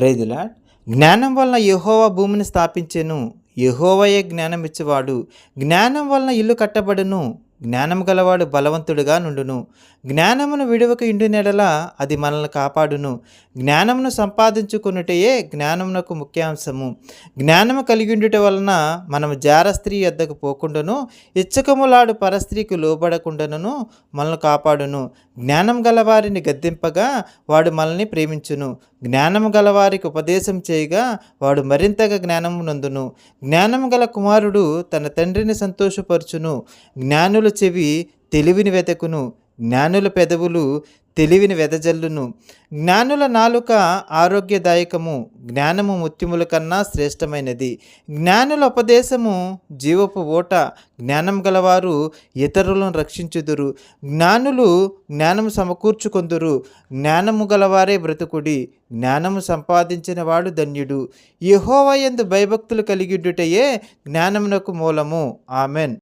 ప్రైదులా జ్ఞానం వలన యహోవా భూమిని స్థాపించెను. యహోవయే జ్ఞానం ఇచ్చేవాడు. జ్ఞానం వలన ఇల్లు కట్టబడును. జ్ఞానం గలవాడు బలవంతుడుగా నుండును. జ్ఞానమును విడువక ఇండు నెడల అది మనల్ని కాపాడును. జ్ఞానమును సంపాదించుకున్నటయే జ్ఞానమునకు ముఖ్యాంశము. జ్ఞానము కలిగి ఉండుట వలన మనము జార స్త్రీ ఎద్దకు పోకుండాను. ఇచ్చకములాడు పరస్త్రీకి లోబడకుండాను మనల్ని కాపాడును. జ్ఞానం గలవారిని గద్దింపగా వాడు మనల్ని ప్రేమించును. జ్ఞానము గలవారికి ఉపదేశం చేయగా వాడు మరింతగా జ్ఞానము నందును. జ్ఞానము గల కుమారుడు తన తండ్రిని సంతోషపరచును. జ్ఞానుల చెవి తెలివిని వెతకును జ్ఞానుల పెదవులు తెలివిని వెదజల్లును. జ్ఞానుల నాలుక ఆరోగ్యదాయకము జ్ఞానము ముత్యముల కన్నా శ్రేష్టమైనది. జ్ఞానుల ఉపదేశము జీవపు ఓట జ్ఞానం గలవారు ఇతరులను రక్షించుదురు. జ్ఞానులు జ్ఞానము సమకూర్చుకొందురు. జ్ఞానము గలవారే బ్రతుకుడి జ్ఞానము సంపాదించిన వాడు ధన్యుడు. యహోవయందు భయభక్తులు కలిగిడ్డుటయే జ్ఞానమునకు మూలము. ఆమెన్.